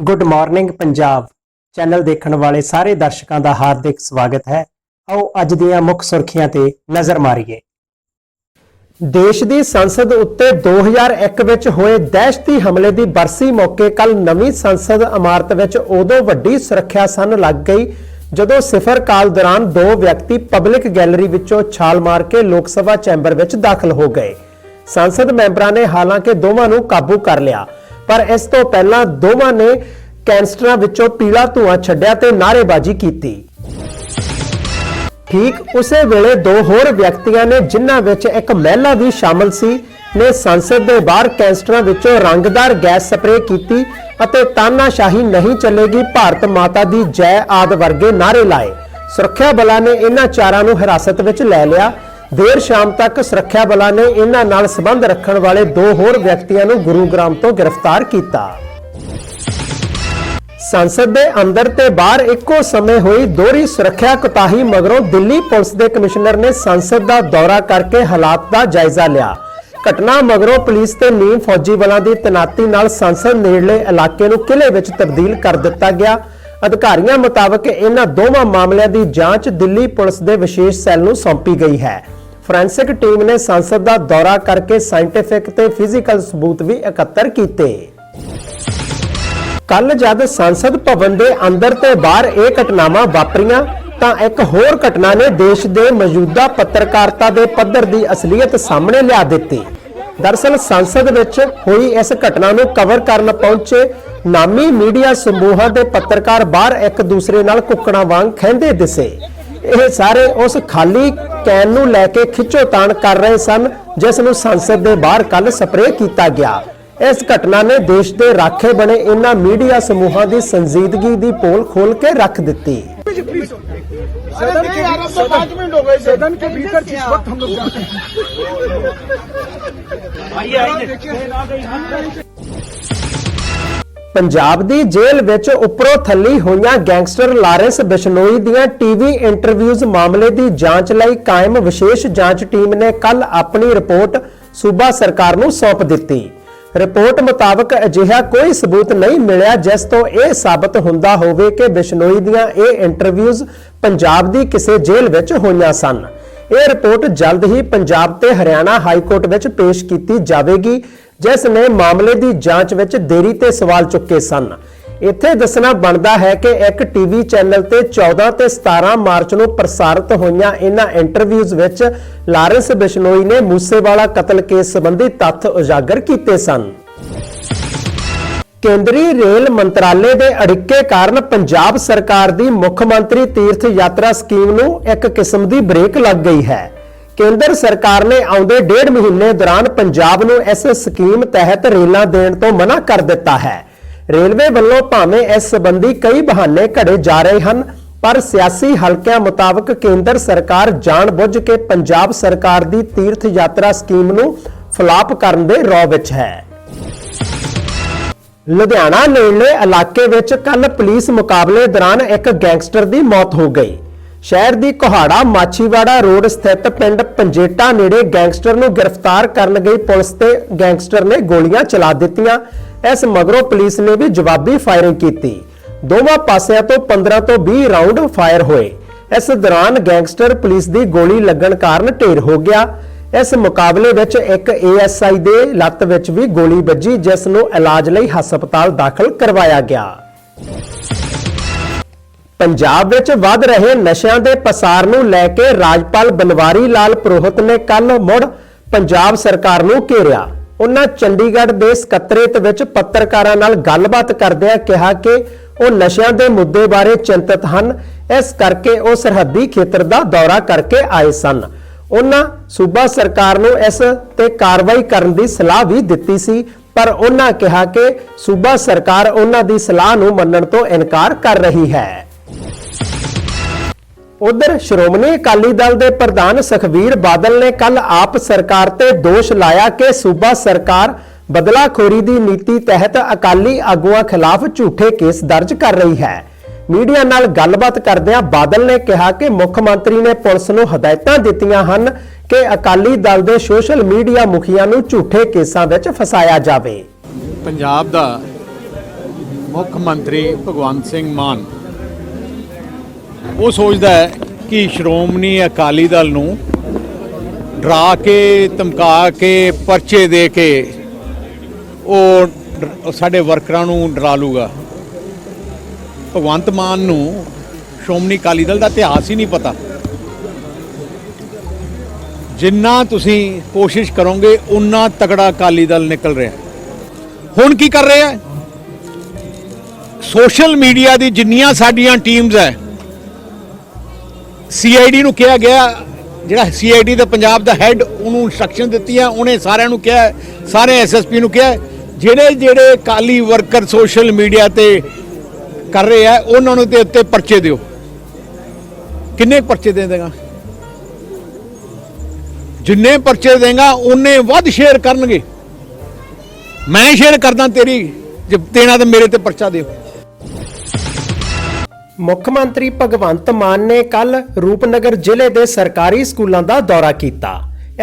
Good morning Punjab channel ਦੇਖਣ ਵਾਲੇ ਸਾਰੇ ਦਰਸ਼ਕਾਂ ਦਾ ਹਾਰਦਿਕ ਸਵਾਗਤ ਹੈ। ਆਓ ਅੱਜ ਦੀਆਂ ਮੁੱਖ ਸੁਰਖੀਆਂ ਤੇ ਨਜ਼ਰ ਮਾਰੀਏ। ਦੇਸ਼ ਦੀ ਸੰਸਦ ਉੱਤੇ 2001 ਵਿੱਚ ਹੋਏ ਦਹਿਸ਼ਤੀ ਹਮਲੇ ਦੀ ਬਰਸੀ ਮੌਕੇ ਕੱਲ ਨਵੀਂ ਸੰਸਦ ਇਮਾਰਤ ਵਿੱਚ ਉਦੋਂ ਵੱਡੀ ਸੁਰੱਖਿਆ ਸੰਨ ਲੱਗ ਗਈ, ਜਦੋਂ ਸਿਫਰ ਕਾਲ ਦੌਰਾਨ ਦੋ ਵਿਅਕਤੀ ਪਬਲਿਕ ਗੈਲਰੀ ਵਿੱਚੋਂ ਛਾਲ ਮਾਰ ਕੇ ਲੋਕ ਸਭਾ ਚੈਂਬਰ ਵਿੱਚ ਦਾਖਲ ਹੋ ਗਏ। ਸੰਸਦ ਮੈਂਬਰਾਂ ਨੇ ਹਾਲਾਂਕਿ ਦੋਵਾਂ ਨੂੰ ਕਾਬੂ ਕਰ ਲਿਆ। ਪਰ ਇਸ ਤੋਂ ਪਹਿਲਾਂ ਦੋਵਾਂ ਨੇ ਕੈਨਸਟਰਾਂ ਵਿੱਚੋਂ ਪੀਲਾ ਧੂਆਂ ਛੱਡਿਆ ਤੇ ਨਾਅਰੇਬਾਜ਼ੀ ਕੀਤੀ। ਠੀਕ ਉਸੇ ਵੇਲੇ ਦੋ ਹੋਰ ਵਿਅਕਤੀਆਂ ਨੇ, ਜਿਨ੍ਹਾਂ ਵਿੱਚ ਇੱਕ ਮਹਿਲਾ ਵੀ ਸ਼ਾਮਲ ਸੀ, ਨੇ ਸੰਸਦ ਦੇ ਬਾਹਰ ਕੈਂਸਟਰਾਂ ਵਿੱਚੋਂ ਰੰਗਦਾਰ ਗੈਸ ਸਪਰੇਅ ਕੀਤੀ ਅਤੇ ਤਾਨਾਸ਼ਾਹੀ ਨਹੀਂ ਚੱਲੇਗੀ, ਭਾਰਤ ਮਾਤਾ ਦੀ ਜੈ ਆਦ ਵਰਗੇ ਨਾਅਰੇ ਲਾਏ। ਸੁਰੱਖਿਆ ਬਲਾਂ ਨੇ ਇਹਨਾਂ ਚਾਰਾਂ ਨੂੰ ਹਿਰਾਸਤ ਵਿੱਚ ਲੈ ਲਿਆ। ਦੇਰ ਸ਼ਾਮ ਤੱਕ ਸੁਰੱਖਿਆ ਬਲਾਂ ਨੇ ਇਹਨਾਂ ਨਾਲ ਸੰਬੰਧ ਰੱਖਣ ਵਾਲੇ ਦੋ ਹੋਰ ਵਿਅਕਤੀਆਂ ਨੂੰ ਗੁਰੂਗ੍ਰਾਮ ਤੋਂ ਗ੍ਰਿਫਤਾਰ ਕੀਤਾ। ਸੰਸਦ ਦੇ ਅੰਦਰ ਤੇ ਬਾਹਰ ਇੱਕੋ ਸਮੇਂ ਹੋਈ ਦੋਹਰੀ ਸੁਰੱਖਿਆ ਕੁਤਾਹੀ ਮਗਰੋਂ ਦਿੱਲੀ ਪੁਲਿਸ ਦੇ ਕਮਿਸ਼ਨਰ ਨੇ ਸੰਸਦ ਦਾ ਦੌਰਾ ਕਰਕੇ ਹਾਲਾਤ ਦਾ ਜਾਇਜ਼ਾ ਲਿਆ। ਘਟਨਾ ਮਗਰੋਂ ਪੁਲਿਸ ਤੇ ਨੀਮ ਫੌਜੀ ਬਲਾਂ ਦੀ ਤੈਨਾਤੀ ਨਾਲ ਸੰਸਦ ਨੇੜਲੇ ਇਲਾਕੇ ਨੂੰ ਕਿਲੇ ਵਿੱਚ ਤਬਦੀਲ ਕਰ ਦਿੱਤਾ ਗਿਆ। ਅਧਿਕਾਰੀਆਂ ਮੁਤਾਬਕ ਇਹਨਾਂ ਦੋਵਾਂ ਮਾਮਲਿਆਂ ਦੀ ਜਾਂਚ ਦਿੱਲੀ ਪੁਲਿਸ ਦੇ ਵਿਸ਼ੇਸ਼ ਸੈੱਲ ਨੂੰ ਸੌਂਪੀ ਗਈ ਹੈ। ਫੋਰੈਂਸਿਕ ਟੀਮ ਨੇ ਸੰਸਦ ਦਾ ਦੌਰਾ ਕਰਕੇ ਸਾਇੰਟਿਫਿਕ ਤੇ ਫਿਜ਼ੀਕਲ ਸਬੂਤ ਵੀ ਇਕੱਤਰ ਕੀਤੇ। ਕੱਲ ਜਦ ਸੰਸਦ ਭਵਨ ਦੇ ਅੰਦਰ ਤੇ ਬਾਹਰ ਇਹ ਘਟਨਾਵਾਂ ਵਾਪਰੀਆਂ, ਤਾਂ ਇੱਕ ਹੋਰ ਘਟਨਾ ਨੇ ਦੇਸ਼ ਦੇ ਮੌਜੂਦਾ ਪੱਤਰਕਾਰਤਾ ਦੇ ਪੱਧਰ ਦੀ ਅਸਲੀਅਤ ਸਾਹਮਣੇ ਲਿਆ ਦਿੱਤੀ। ਦਰਸਲ ਸੰਸਦ ਵਿੱਚ ਹੋਈ ਇਸ ਘਟਨਾ ਨੂੰ ਕਵਰ ਕਰਨ ਪਹੁੰਚੇ ਨਾਮੀ ਮੀਡੀਆ ਸਮੂਹਾਂ ਦੇ ਪੱਤਰਕਾਰ ਬਾਹਰ ਇੱਕ ਦੂਸਰੇ ਨਾਲ ਕੁੱਕੜਾਂ ਵਾਂਗ ਖਹਿੰਦੇ ਦਿਸੇ। ਇਹ ਸਾਰੇ ਉਸ ਖਾਲੀ ਕੈਨ ਨੂੰ ਲੈ ਕੇ ਖਿੱਚੋਤਾਣ ਕਰ ਰਹੇ ਸਨ ਜਿਸ ਨੂੰ ਸੰਸਦ ਦੇ ਬਾਹਰ ਕੱਲ ਸਪਰੇਅ ਕੀਤਾ ਗਿਆ ਇਸ ਘਟਨਾ ਨੇ ਦੇਸ਼ ਦੇ ਰਾਖੇ ਬਣੇ ਇਹਨਾਂ ਮੀਡੀਆ ਸਮੂਹਾਂ ਦੀ ਸੰਜੀਦਗੀ ਦੀ ਪੋਲ ਖੋਲ ਕੇ ਰੱਖ ਦਿੱਤੀ सदन के सदन पाँच मिनट हो गए सदन के भीतर किस वक्त हम लोग जाते हैं ਪੰਜਾਬ ਦੀ ਜੇਲ੍ਹ ਵਿੱਚ ਉੱਪਰੋਂ ਥੱਲੀ ਹੋਈਆਂ ਗੈਂਗਸਟਰ ਲਾਰੈਂਸ ਬਿਸ਼ਨੋਈ ਦੀਆਂ ਟੀਵੀ ਇੰਟਰਵਿਊਜ਼ ਮਾਮਲੇ ਦੀ ਜਾਂਚ ਲਈ ਕਾਇਮ ਵਿਸ਼ੇਸ਼ ਜਾਂਚ ਟੀਮ ਨੇ ਕੱਲ ਆਪਣੀ ਰਿਪੋਰਟ ਸੂਬਾ ਸਰਕਾਰ ਨੂੰ ਸੌਂਪ ਦਿੱਤੀ। ਰਿਪੋਰਟ ਮੁਤਾਬਕ ਅਜਿਹਾ ਕੋਈ ਸਬੂਤ ਨਹੀਂ ਮਿਲਿਆ, ਜਿਸ ਤੋਂ ਇਹ ਸਾਬਤ ਹੁੰਦਾ ਹੋਵੇ ਕਿ ਬਿਸ਼ਨੋਈ ਦੀਆਂ ਇਹ ਇੰਟਰਵਿਊਜ਼ ਪੰਜਾਬ ਦੀ ਕਿਸੇ ਜੇਲ੍ਹ ਵਿੱਚ ਹੋਈਆਂ ਸਨ। ਇਹ ਰਿਪੋਰਟ ਜਲਦ ਹੀ ਪੰਜਾਬ ਤੇ ਹਰਿਆਣਾ ਹਾਈ ਕੋਰਟ ਵਿੱਚ ਪੇਸ਼ ਕੀਤੀ ਜਾਵੇਗੀ। ਜਿਸ ਨੇ ਮਾਮਲੇ ਦੀ ਜਾਂਚ ਵਿੱਚ ਦੇਰੀ ਤੇ ਸਵਾਲ ਚੁੱਕੇ ਸਨ। ਇੱਥੇ ਦੱਸਣਾ ਬਣਦਾ ਹੈ ਕਿ ਇੱਕ ਟੀਵੀ ਚੈਨਲ ਤੇ 14 ਤੇ 17 ਮਾਰਚ ਨੂੰ ਪ੍ਰਸਾਰਿਤ ਹੋਈਆਂ ਇਹਨਾਂ ਇੰਟਰਵਿਊਜ਼ ਵਿੱਚ ਲਾਰੈਂਸ ਬਿਸ਼ਨੋਈ ਨੇ ਮੂਸੇਵਾਲਾ ਕਤਲ ਕੇਸ ਸੰਬੰਧੀ ਤੱਥ ਉਜਾਗਰ ਕੀਤੇ ਸਨ। ਕੇਂਦਰੀ ਰੇਲ ਮੰਤਰਾਲੇ ਦੇ ਅੜਿੱਕੇ ਕਾਰਨ ਪੰਜਾਬ ਸਰਕਾਰ ਦੀ ਮੁੱਖ ਮੰਤਰੀ ਤੀਰਥ ਯਾਤਰਾ ਸਕੀਮ ਨੂੰ ਇੱਕ ਕਿਸਮ ਦੀ ਬ੍ਰੇਕ ਲੱਗ ਗਈ ਹੈ। ਕੇਂਦਰ ਸਰਕਾਰ ਨੇ ਆਉਂਦੇ ਡੇਢ ਮਹੀਨੇ ਦੌਰਾਨ ਪੰਜਾਬ ਨੂੰ ਇਸ ਸਕੀਮ ਤਹਿਤ ਰੇਲਾਂ ਦੇਣ ਤੋਂ ਮਨਾ ਕਰ ਦਿੱਤਾ ਹੈ। ਰੇਲਵੇ ਵੱਲੋਂ ਭਾਵੇਂ ਇਸ ਸੰਬੰਧੀ ਕਈ ਬਹਾਨੇ ਘੜੇ ਜਾ ਰਹੇ ਹਨ, ਪਰ ਸਿਆਸੀ ਹਲਕਿਆਂ ਮੁਤਾਬਕ ਕੇਂਦਰ ਸਰਕਾਰ ਜਾਣਬੁੱਝ ਕੇ ਪੰਜਾਬ ਸਰਕਾਰ ਦੀ ਤੀਰਥ ਯਾਤਰਾ ਸਕੀਮ ਨੂੰ ਫਲਾਪ ਕਰਨ ਦੇ ਰੌ ਵਿੱਚ ਹੈ। ਲੁਧਿਆਣਾ ਨੇੜਲੇ ਇਲਾਕੇ ਵਿੱਚ ਕੱਲ ਪੁਲਿਸ ਮੁਕਾਬਲੇ ਦੌਰਾਨ ਇੱਕ ਗੈਂਗਸਟਰ ਦੀ ਮੌਤ ਹੋ ਗਈ। ਸ਼ਹਿਰ ਦੀ ਕੋਹਾੜਾ ਮਾਛੀਵਾੜਾ ਰੋਡ ਸਥਿਤ ਪਿੰਡ ਪੰਜੇਟਾ ਨੇੜੇ ਗੈਂਗਸਟਰ ਨੂੰ ਗ੍ਰਿਫਤਾਰ ਕਰਨ ਗਈ ਪੁਲਿਸ ਤੇ ਗੈਂਗਸਟਰ ਨੇ ਗੋਲੀਆਂ ਚਲਾ ਦਿੱਤੀਆਂ। ਇਸ ਮਗਰੋਂ ਪੁਲਿਸ ਨੇ ਵੀ ਜਵਾਬੀ ਫਾਇਰਿੰਗ ਕੀਤੀ। ਦੋਵਾਂ ਪਾਸਿਆਂ ਤੋਂ 15 ਤੋਂ 20 ਰਾਉਂਡ ਫਾਇਰ ਹੋਏ। ਇਸ ਦੌਰਾਨ ਗੈਂਗਸਟਰ ਪੁਲਿਸ ਦੀ ਗੋਲੀ ਲੱਗਣ ਕਾਰਨ ਢੇਰ ਹੋ ਗਿਆ। ਇਸ ਮੁਕਾਬਲੇ ਵਿੱਚ ਇੱਕ ਏਐਸਆਈ ਦੇ ਲੱਤ ਵਿੱਚ ਵੀ ਗੋਲੀ ਵੱਜੀ, ਜਿਸ ਨੂੰ ਇਲਾਜ ਲਈ ਹਸਪਤਾਲ ਦਾਖਲ ਕਰਵਾਇਆ ਗਿਆ। ਪੰਜਾਬ ਵਿੱਚ ਵੱਧ ਰਹੇ ਨਸ਼ਿਆਂ ਦੇ ਪਸਾਰ ਨੂੰ ਲੈ ਕੇ ਰਾਜਪਾਲ ਬਨਵਾਰੀ ਲਾਲ ਪ੍ਰੋਹਤ ਨੇ ਕੱਲ ਮੁੜ ਪੰਜਾਬ ਸਰਕਾਰ ਨੂੰ ਘੇਰਿਆ। ਉਹਨਾਂ ਚੰਡੀਗੜ੍ਹ ਦੇ ਸਕੱਤਰੇਤ ਵਿੱਚ ਪੱਤਰਕਾਰਾਂ ਨਾਲ ਗੱਲਬਾਤ ਕਰਦਿਆਂ ਕਿਹਾ ਕਿ ਉਹ ਨਸ਼ਿਆਂ ਦੇ ਮੁੱਦੇ ਬਾਰੇ ਚਿੰਤਤ ਹਨ। ਇਸ ਕਰਕੇ ਉਹ ਸਰਹੱਦੀ ਖੇਤਰ ਦਾ ਦੌਰਾ ਕਰਕੇ ਆਏ ਸਨ। ਉਹਨਾਂ ਸੂਬਾ ਸਰਕਾਰ ਨੂੰ ਇਸ ਤੇ ਕਾਰਵਾਈ ਕਰਨ ਦੀ ਸਲਾਹ ਵੀ ਦਿੱਤੀ ਸੀ, ਪਰ ਉਹਨਾਂ ਕਿਹਾ ਕਿ ਸੂਬਾ ਸਰਕਾਰ ਉਹਨਾਂ ਦੀ ਸਲਾਹ ਨੂੰ ਮੰਨਣ ਤੋਂ ਇਨਕਾਰ ਕਰ ਰਹੀ ਹੈ। ਉਧਰ ਸ਼੍ਰੋਮਣੀ ਅਕਾਲੀ ਦਲ ਦੇ ਪ੍ਰਧਾਨ ਸੁਖਵੀਰ ਬਾਦਲ ਨੇ ਕੱਲ ਆਪ ਸਰਕਾਰ ਤੇ ਦੋਸ਼ ਲਾਇਆ ਕਿ ਸੂਬਾ ਸਰਕਾਰ ਬਦਲਾਖੋਰੀ ਦੀ ਨੀਤੀ ਤਹਿਤ ਅਕਾਲੀ ਆਗੂਆਂ ਖਿਲਾਫ ਝੂਠੇ ਕੇਸ ਦਰਜ ਕਰ ਰਹੀ ਹੈ। ਮੀਡੀਆ ਨਾਲ ਗੱਲਬਾਤ ਕਰਦਿਆਂ ਬਾਦਲ ਨੇ ਕਿਹਾ ਕਿ ਮੁੱਖ ਮੰਤਰੀ ਨੇ ਪੁਲਿਸ ਨੂੰ ਹਦਾਇਤਾਂ ਦਿੱਤੀਆਂ ਹਨ ਕਿ ਅਕਾਲੀ ਦਲ ਦੇ ਸੋਸ਼ਲ ਮੀਡੀਆ ਮੁਖੀਆਂ ਨੂੰ ਝੂਠੇ ਕੇਸਾਂ ਵਿੱਚ ਫਸਾਇਆ ਜਾਵੇ। ਪੰਜਾਬ ਦਾ ਮੁੱਖ ਮੰਤਰੀ ਭਗਵੰਤ ਸਿੰਘ ਮਾਨ ਉਹ ਸੋਚਦਾ ਹੈ ਕਿ ਸ਼੍ਰੋਮਣੀ ਅਕਾਲੀ ਦਲ ਨੂੰ ਡਰਾ ਕੇ, ਧਮਕਾ ਕੇ, ਪਰਚੇ ਦੇ ਕੇ ਉਹ ਡ- ਸਾਡੇ ਵਰਕਰਾਂ ਨੂੰ ਡਰਾ ਲੂਗਾ। ਭਗਵੰਤ ਮਾਨ ਨੂੰ ਸ਼੍ਰੋਮਣੀ ਅਕਾਲੀ ਦਲ ਦਾ ਇਤਿਹਾਸ ਹੀ ਨਹੀਂ ਪਤਾ। ਜਿੰਨਾ ਤੁਸੀਂ ਕੋਸ਼ਿਸ਼ ਕਰੋਗੇ ਉਨਾ ਤਕੜਾ ਅਕਾਲੀ ਦਲ ਨਿਕਲ ਰਿਹਾ। ਹੁਣ ਕੀ ਕਰ ਰਿਹਾ ਸੋਸ਼ਲ ਮੀਡੀਆ ਦੀ ਜਿੰਨੀਆਂ ਸਾਡੀਆਂ ਟੀਮਸ ਹੈ ਸੀਆਈਡੀ ਨੂੰ ਕਿਹਾ ਗਿਆ ਜਿਹੜਾ ਸੀਆਈਡੀ ਦਾ ਪੰਜਾਬ ਦਾ ਹੈੱਡ ਉਹਨੂੰ ਇਨਸਟਰਕਸ਼ਨ ਦਿੱਤੀਆਂ ਉਹਨੇ ਸਾਰਿਆਂ ਨੂੰ ਕਿਹਾ ਹੈ, ਸਾਰੇ ਐਸਐਸਪੀ ਨੂੰ ਕਿਹਾ ਜਿਹੜੇ ਜਿਹੜੇ ਕਾਲੀ ਵਰਕਰ ਸੋਸ਼ਲ ਮੀਡੀਆ ਤੇ ਕਰ ਰਹੇ ਆ ਉਹਨਾਂ ਨੂੰ ਤੇ ਉੱਤੇ ਪਰਚੇ ਦਿਓ। ਕਿੰਨੇ ਪਰਚੇ ਦੇ ਦੇਗਾ ਜਿੰਨੇ ਪਰਚੇ ਦੇਗਾ ਉਹਨੇ ਵੱਧ ਸ਼ੇਅਰ ਕਰਨਗੇ। ਮੈਂ ਸ਼ੇਅਰ ਕਰਦਾ ਤੇਰੀ ਜੇ ਦੇਣਾ ਤਾਂ ਮੇਰੇ ਤੇ ਪਰਚਾ ਦਿਓ। ਮੁੱਖ ਮੰਤਰੀ ਭਗਵੰਤ ਮਾਨ ਨੇ ਕੱਲ ਰੂਪਨਗਰ ਜ਼ਿਲ੍ਹੇ ਦੇ ਸਰਕਾਰੀ ਸਕੂਲਾਂ ਦਾ ਦੌਰਾ ਕੀਤਾ।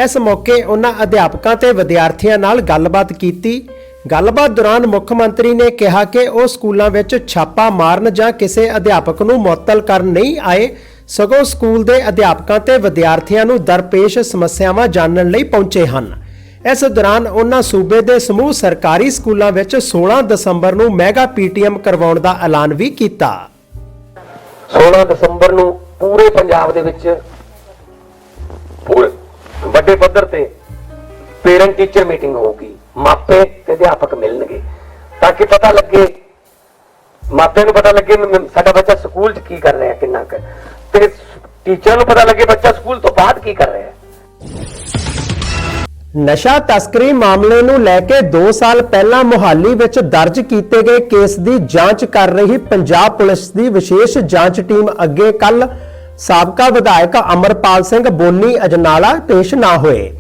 ਇਸ ਮੌਕੇ ਉਹਨਾਂ ਅਧਿਆਪਕਾਂ ਤੇ ਵਿਦਿਆਰਥੀਆਂ ਨਾਲ ਗੱਲਬਾਤ ਕੀਤੀ। ਗੱਲਬਾਤ ਦੌਰਾਨ ਮੁੱਖ ਮੰਤਰੀ ਨੇ ਕਿਹਾ ਕਿ ਉਹ ਸਕੂਲਾਂ ਵਿੱਚ ਛਾਪਾ ਮਾਰਨ ਜਾਂ ਕਿਸੇ ਅਧਿਆਪਕ ਨੂੰ ਮੁਅੱਤਲ ਕਰਨ ਨਹੀਂ ਆਏ, ਸਗੋਂ ਸਕੂਲ ਦੇ ਅਧਿਆਪਕਾਂ ਤੇ ਵਿਦਿਆਰਥੀਆਂ ਨੂੰ ਦਰਪੇਸ਼ ਸਮੱਸਿਆਵਾਂ ਜਾਣਨ ਲਈ ਪਹੁੰਚੇ ਹਨ। ਇਸ ਦੌਰਾਨ ਉਹਨਾਂ ਸੂਬੇ ਦੇ ਸਮੂਹ ਸਰਕਾਰੀ ਸਕੂਲਾਂ ਵਿੱਚ 16 ਦਸੰਬਰ ਨੂੰ ਮੈਗਾ ਪੀਟੀਐਮ ਕਰਵਾਉਣ ਦਾ ਐਲਾਨ ਵੀ ਕੀਤਾ। 16 ਦਸੰਬਰ ਨੂੰ ਪੂਰੇ ਪੰਜਾਬ ਦੇ ਵਿੱਚ ਪੂਰੇ ਵੱਡੇ ਪੱਧਰ ਤੇ ਪੇਰੈਂਟ ਟੀਚਰ ਮੀਟਿੰਗ ਹੋਊਗੀ। ਮਾਪੇ ਤੇ ਅਧਿਆਪਕ ਮਿਲਣਗੇ। ਤਾਂ ਕਿ ਪਤਾ ਲੱਗੇ, ਮਾਪਿਆਂ ਨੂੰ ਪਤਾ ਲੱਗੇ ਸਾਡਾ ਬੱਚਾ ਸਕੂਲ 'ਚ ਕੀ ਕਰ ਰਿਹਾ, ਕਿੰਨਾ ਕੁ। ਤੇ ਟੀਚਰ ਨੂੰ ਪਤਾ ਲੱਗੇ ਬੱਚਾ ਸਕੂਲ ਤੋਂ ਬਾਅਦ ਕੀ ਕਰ ਰਿਹਾ। ਹੈ ਨਸ਼ਾ ਤਸਕਰੀ ਮਾਮਲੇ ਨੂੰ ਲੈ ਕੇ 2 ਸਾਲ ਪਹਿਲਾਂ ਮੁਹਾਲੀ ਵਿੱਚ ਦਰਜ ਕੀਤੇ ਗਏ ਕੇਸ ਦੀ ਜਾਂਚ ਕਰ ਰਹੀ ਪੰਜਾਬ ਪੁਲਿਸ ਦੀ ਵਿਸ਼ੇਸ਼ ਜਾਂਚ ਟੀਮ ਅੱਗੇ ਕੱਲ ਸਾਬਕਾ ਵਿਧਾਇਕ ਅਮਰਪਾਲ ਸਿੰਘ ਬੋਨੀ ਅਜਨਾਲਾ ਪੇਸ਼ ਨਾ ਹੋਏ।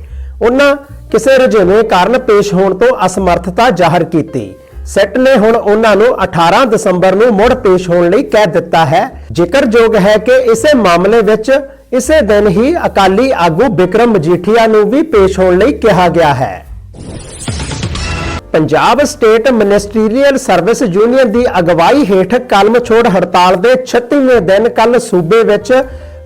ਉਹਨਾਂ ਕਿਸੇ ਰੁਝੇਵੇਂ ਕਾਰਨ ਪੇਸ਼ ਹੋਣ ਤੋਂ ਅਸਮਰਥਤਾ ਜ਼ਾਹਰ ਕੀਤੀ। ਸੈੱਟ ਨੇ ਹੁਣ ਉਹਨਾਂ ਨੂੰ 18 ਦਸੰਬਰ ਨੂੰ ਮੁੜ ਪੇਸ਼ ਹੋਣ ਲਈ ਕਹਿ ਦਿੱਤਾ ਹੈ। ਜ਼ਿਕਰਯੋਗ ਹੈ ਕਿ ਇਸੇ ਮਾਮਲੇ ਵਿੱਚ ਇਸੇ ਦਿਨ ਹੀ ਅਕਾਲੀ ਆਗੂ ਬਿਕਰਮ ਮਜੀਠੀਆ ਨੂੰ ਵੀ ਪੇਸ਼ ਹੋਣ ਲਈ ਕਿਹਾ ਗਿਆ ਹੈ। Punjab state ministerial service union ਦੀ ਅਗਵਾਈ ਹੇਠ ਕਲਮ ਛੋੜ ਹੜਤਾਲ ਦੇ 36ਵੇਂ ਦਿਨ ਕੱਲ ਸੂਬੇ ਵਿੱਚ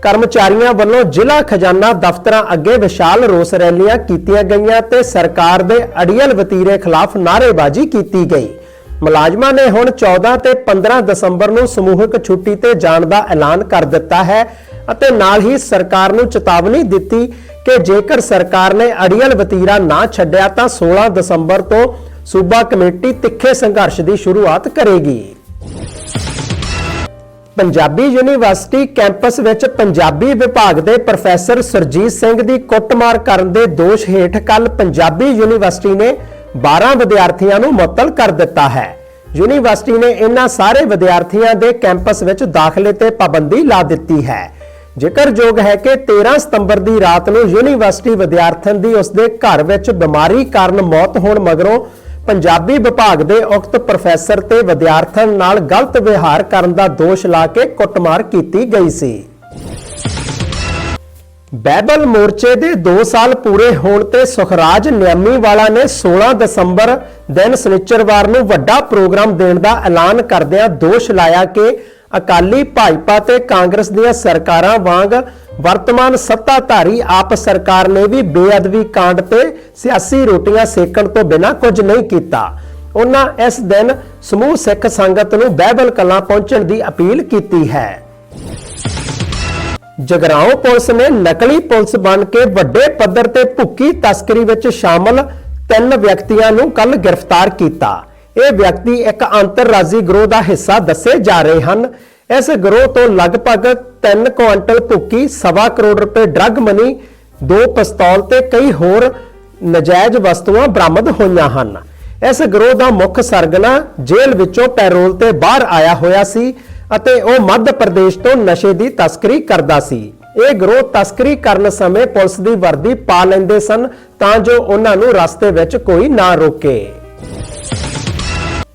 ਕਰਮਚਾਰੀਆਂ ਵੱਲੋਂ ਜ਼ਿਲ੍ਹਾ ਖਜ਼ਾਨਾ ਦਫ਼ਤਰਾਂ ਅੱਗੇ ਵਿਸ਼ਾਲ ਰੋਸ ਰੈਲੀਆਂ ਕੀਤੀਆਂ ਗਈਆਂ ਤੇ ਸਰਕਾਰ ਦੇ ਅੜੀਅਲ ਵਤੀਰੇ ਖਿਲਾਫ ਨਾਅਰੇਬਾਜ਼ੀ ਕੀਤੀ ਗਈ। ਮੁਲਾਜ਼ਮਾਂ ਨੇ ਹੁਣ 14 ਤੇ 15 ਦਸੰਬਰ ਨੂੰ ਸਮੂਹਿਕ ਛੁੱਟੀ ਤੇ ਜਾਣ ਦਾ ਐਲਾਨ ਕਰ ਦਿੱਤਾ ਹੈ ਅਤੇ ਨਾਲ ਹੀ ਸਰਕਾਰ ਨੂੰ ਚੇਤਾਵਨੀ ਦਿੱਤੀ ਕਿ ਜੇਕਰ ਸਰਕਾਰ ਨੇ ਅੜੀਅਲ ਵਤੀਰਾ ਨਾ ਛੱਡਿਆ ਤਾਂ 16 ਦਸੰਬਰ ਤੋਂ ਸੂਬਾ ਕਮੇਟੀ ਤਿੱਖੇ ਸੰਘਰਸ਼ ਦੀ ਸ਼ੁਰੂਆਤ ਕਰੇਗੀ। ਪੰਜਾਬੀ ਯੂਨੀਵਰਸਿਟੀ ਕੈਂਪਸ ਵਿੱਚ ਪੰਜਾਬੀ ਵਿਭਾਗ ਦੇ ਪ੍ਰੋਫੈਸਰ ਸਰਜੀਤ ਸਿੰਘ ਦੀ ਕੁੱਟਮਾਰ ਕਰਨ ਦੇ ਦੋਸ਼ ਹੇਠ ਕੱਲ ਪੰਜਾਬੀ ਯੂਨੀਵਰਸਿਟੀ ਨੇ 12 ਵਿਦਿਆਰਥੀਆਂ ਨੂੰ ਮੁਅੱਤਲ ਕਰ ਦਿੱਤਾ ਹੈ। ਯੂਨੀਵਰਸਿਟੀ ਨੇ ਇਹਨਾਂ ਸਾਰੇ ਵਿਦਿਆਰਥੀਆਂ ਦੇ ਕੈਂਪਸ ਵਿੱਚ ਦਾਖਲੇ ਤੇ ਪਾਬੰਦੀ ਲਾ ਦਿੱਤੀ ਹੈ। ਜ਼ਿਕਰਯੋਗ ਹੈ ਕਿ 13 ਸਤੰਬਰ ਦੀ ਰਾਤ ਨੂੰ ਯੂਨੀਵਰਸਿਟੀ ਵਿਦਿਆਰਥਣ ਦੀ ਉਸਦੇ ਘਰ ਵਿੱਚ ਬਿਮਾਰੀ ਕਾਰਨ ਮੌਤ ਹੋਣ ਮਗਰੋਂ ਪੰਜਾਬੀ ਵਿਭਾਗ ਦੇ ਉਕਤ ਪ੍ਰੋਫੈਸਰ ਤੇ ਵਿਦਿਆਰਥਣ ਨਾਲ ਗਲਤ ਵਿਵਹਾਰ ਕਰਨ ਦਾ ਦੋਸ਼ ਲਾ ਕੇ ਕੁੱਟਮਾਰ ਕੀਤੀ ਗਈ ਸੀ। ਬੈਬਲ ਮੋਰਚੇ ਦੇ 2 ਸਾਲ ਪੂਰੇ ਹੋਣ ਤੇ ਸੁਖਰਾਜ ਨਿਆਮੀ ਵਾਲਾ ਨੇ 16 ਦਸੰਬਰ ਦਿਨ ਸਨਿਚਰਵਾਰ ਨੂੰ ਵੱਡਾ ਪ੍ਰੋਗਰਾਮ ਦੇਣ ਦਾ ਐਲਾਨ ਕਰਦਿਆਂ ਦੋਸ਼ ਲਾਇਆ ਕਿ ਅਕਾਲੀ ਭਾਜਪਾ ਤੇ ਕਾਂਗਰਸ ਦੀਆਂ ਸਰਕਾਰਾਂ ਵਾਂਗ ਵਰਤਮਾਨ ਸੱਤਾਧਾਰੀ ਆਪ ਸਰਕਾਰ ਨੇ ਵੀ ਬੇਅਦਬੀ ਕਾਂਡ ਤੇ ਸਿਆਸੀ ਰੋਟੀਆਂ ਸੇਕਣ ਤੋਂ ਬਿਨਾਂ ਕੁਝ ਨਹੀਂ ਕੀਤਾ। ਉਹਨਾਂ ਇਸ ਦਿਨ ਸਮੂਹ ਸਿੱਖ ਸੰਗਤ ਨੂੰ ਬਾਈਬਲ ਕਲਾਂ ਪਹੁੰਚਣ ਦੀ ਅਪੀਲ ਕੀਤੀ ਹੈ। ਜਗਰਾਉਂ ਪੁਲਿਸ ਨੇ ਨਕਲੀ ਪੁਲਿਸ ਬਣ ਕੇ ਵੱਡੇ ਪੱਧਰ ਤੇ ਭੁੱਕੀ ਤਸਕਰੀ ਵਿੱਚ ਸ਼ਾਮਲ ਤਿੰਨ ਵਿਅਕਤੀਆਂ ਨੂੰ ਕੱਲ ਗ੍ਰਿਫਤਾਰ ਕੀਤਾ। ਇਹ ਵਿਅਕਤੀ ਇੱਕ ਅੰਤਰਰਾਜੀ ਗਰੋਹ ਦਾ ਹਿੱਸਾ ਦੱਸੇ ਜਾ ਰਹੇ ਹਨ। ਇਸ ਗਰੋਹ ਤੋਂ ਲਗਭਗ 3 ਕੁਇੰਟਲ ਭੁੱਕੀ, ਸਵਾ ਕਰੋੜ ਰੁਪਏ ਡਰੱਗ ਮਨੀ, ਦੋ ਪਿਸਤੌਲ ਤੇ ਕਈ ਹੋਰ ਨਜਾਇਜ਼ ਵਸਤੂਆਂ ਬਰਾਮਦ ਹੋਈਆਂ ਹਨ। ਇਸ ਗਰੋਹ ਦਾ ਮੁੱਖ ਸਰਗਨਾ ਜੇਲ੍ਹ ਵਿੱਚੋਂ ਪੈਰੋਲ ਤੇ ਬਾਹਰ ਆਇਆ ਹੋਇਆ ਸੀ ਅਤੇ ਉਹ ਮੱਧ ਪ੍ਰਦੇਸ਼ ਤੋਂ ਨਸ਼ੇ ਦੀ ਤਸਕਰੀ ਕਰਦਾ ਸੀ। ਇਹ ਗਰੋਹ ਤਸਕਰੀ ਕਰਨ ਸਮੇਂ ਪੁਲਿਸ ਦੀ ਵਰਦੀ ਪਾ ਲੈਂਦੇ ਸਨ ਤਾਂ ਜੋ ਉਹਨਾਂ ਨੂੰ ਰਸਤੇ ਵਿੱਚ ਕੋਈ ਨਾ ਰੋਕੇ।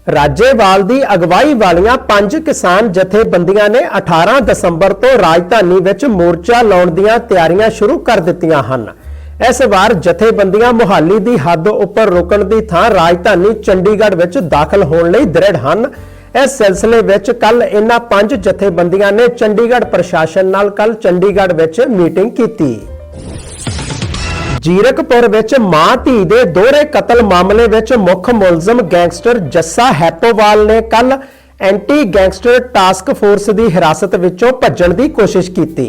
ਰਾਜੇਵਾਲ ਦੀ ਅਗਵਾਈ ਵਾਲੀਆਂ ਪੰਜ ਕਿਸਾਨ ਜਥੇਬੰਦੀਆਂ ਨੇ 18 ਦਸੰਬਰ ਤੋਂ ਰਾਜਧਾਨੀ ਵਿੱਚ ਮੋਰਚਾ ਲਾਉਣ ਦੀਆਂ ਤਿਆਰੀਆਂ ਸ਼ੁਰੂ ਕਰ ਦਿੱਤੀਆਂ ਹਨ। ਇਸ ਵਾਰ ਜਥੇਬੰਦੀਆਂ ਮੁਹਾਲੀ ਦੀ ਹੱਦ ਉੱਪਰ ਰੁਕਣ ਦੀ ਥਾਂ ਰਾਜਧਾਨੀ ਚੰਡੀਗੜ੍ਹ ਵਿੱਚ ਦਾਖਲ ਹੋਣ ਲਈ ਦ੍ਰਿੜ ਹਨ। ਇਸ ਸਿਲਸਿਲੇ ਵਿੱਚ ਕੱਲ ਇਹਨਾਂ ਪੰਜ ਜਥੇਬੰਦੀਆਂ ਨੇ ਚੰਡੀਗੜ੍ਹ ਪ੍ਰਸ਼ਾਸਨ ਨਾਲ ਕੱਲ ਚੰਡੀਗੜ੍ਹ ਵਿੱਚ ਮੀਟਿੰਗ ਕੀਤੀ। ਜੀਰਕਪੁਰ ਵਿੱਚ ਮਾਂ ਧੀ ਦੇ ਦੋਹਰੇ ਕਤਲ ਮਾਮਲੇ ਵਿੱਚ ਮੁੱਖ ਮੁਲਜ਼ਮ ਗੈਂਗਸਟਰ ਜੱਸਾ ਹੈਪੋਵਾਲ ਨੇ ਕੱਲ ਐਂਟੀ ਗੈਂਗਸਟਰ ਟਾਸਕ ਫੋਰਸ ਦੀ ਹਿਰਾਸਤ ਵਿੱਚੋਂ ਭੱਜਣ ਦੀ ਕੋਸ਼ਿਸ਼ ਕੀਤੀ।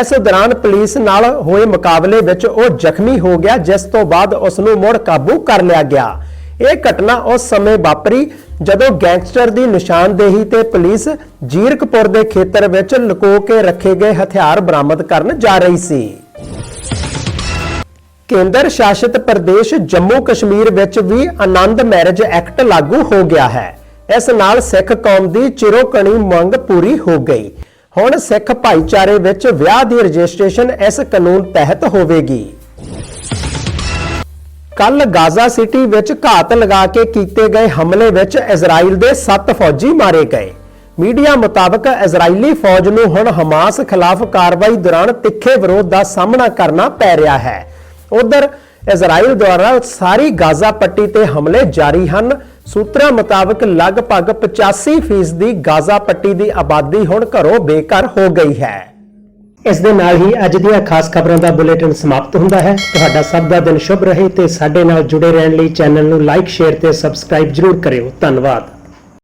ਇਸ ਦੌਰਾਨ ਪੁਲਿਸ ਨਾਲ ਹੋਏ ਮੁਕਾਬਲੇ ਵਿੱਚ ਉਹ ਜ਼ਖਮੀ ਹੋ ਗਿਆ, ਜਿਸ ਤੋਂ ਬਾਅਦ ਉਸ ਨੂੰ ਮੁੜ ਕਾਬੂ ਕਰ ਲਿਆ ਗਿਆ। ਇਹ ਘਟਨਾ ਉਸ ਸਮੇਂ ਵਾਪਰੀ ਜਦੋਂ ਗੈਂਗਸਟਰ ਦੀ ਨਿਸ਼ਾਨਦੇਹੀ ਤੇ ਪੁਲਿਸ ਜੀਰਕਪੁਰ ਦੇ ਖੇਤਰ ਵਿੱਚ ਲੁਕੋ ਕੇ ਰੱਖੇ ਗਏ ਹਥਿਆਰ ਬਰਾਮਦ ਕਰਨ ਜਾ ਰਹੀ ਸੀ। ਕੇਂਦਰ ਸ਼ਾਸਿਤ ਪ੍ਰਦੇਸ਼ ਜੰਮੂ ਕਸ਼ਮੀਰ ਵਿੱਚ ਵੀ ਆਨੰਦ ਮੈਰਿਜ ਐਕਟ ਲਾਗੂ ਹੋ ਗਿਆ ਹੈ। ਇਸ ਨਾਲ ਸਿੱਖ ਕੌਮ ਦੀ ਚਿਰੋਕਣੀ ਮੰਗ ਪੂਰੀ ਹੋ ਗਈ। ਹੁਣ ਸਿੱਖ ਭਾਈਚਾਰੇ ਵਿੱਚ ਵਿਆਹ ਦੀ ਰਜਿਸਟ੍ਰੇਸ਼ਨ ਇਸ ਕਾਨੂੰਨ ਤਹਿਤ ਹੋਵੇਗੀ। ਕੱਲ ਗਾਜ਼ਾ ਸਿਟੀ ਵਿੱਚ ਘਾਤ ਲਗਾ ਕੇ ਕੀਤੇ ਗਏ ਹਮਲੇ ਵਿੱਚ ਇਜ਼ਰਾਈਲ ਦੇ 7 ਫੌਜੀ ਮਾਰੇ ਗਏ। ਮੀਡੀਆ ਮੁਤਾਬਕ ਇਜ਼ਰਾਈਲੀ ਫੌਜ ਨੂੰ ਹੁਣ ਹਮਾਸ ਖਿਲਾਫ ਕਾਰਵਾਈ ਦੌਰਾਨ ਤਿੱਖੇ ਵਿਰੋਧ ਦਾ ਸਾਹਮਣਾ ਕਰਨਾ ਪੈ ਰਿਹਾ ਹੈ। ਉਧਰ ਇਜ਼ਰਾਈਲ ਦੁਆਰਾ ਸਾਰੀ ਗਾਜ਼ਾ ਪੱਟੀ ਤੇ ਹਮਲੇ ਜਾਰੀ ਹਨ। ਸੂਤਰਾਂ ਮੁਤਾਬਕ ਲਗਭਗ 85% ਦੀ ਗਾਜ਼ਾ ਪੱਟੀ ਦੀ ਆਬਾਦੀ ਹੁਣ ਘਰੋਂ ਬੇਘਰ ਹੋ ਗਈ ਹੈ। ਇਸ ਦੇ ਨਾਲ ਹੀ ਅੱਜ ਦੀਆਂ ਖਾਸ ਖਬਰਾਂ ਦਾ ਬੁਲੇਟਿਨ ਸਮਾਪਤ ਹੁੰਦਾ ਹੈ। ਤੁਹਾਡਾ ਸਭ ਦਾ ਦਿਨ ਸ਼ੁਭ ਰਹੇ ਤੇ ਸਾਡੇ ਨਾਲ ਜੁੜੇ ਰਹਿਣ ਲਈ ਚੈਨਲ ਨੂੰ ਲਾਈਕ, ਸ਼ੇਅਰ ਤੇ ਸਬਸਕ੍ਰਾਈਬ ਜਰੂਰ ਕਰਿਓ। ਧੰਨਵਾਦ।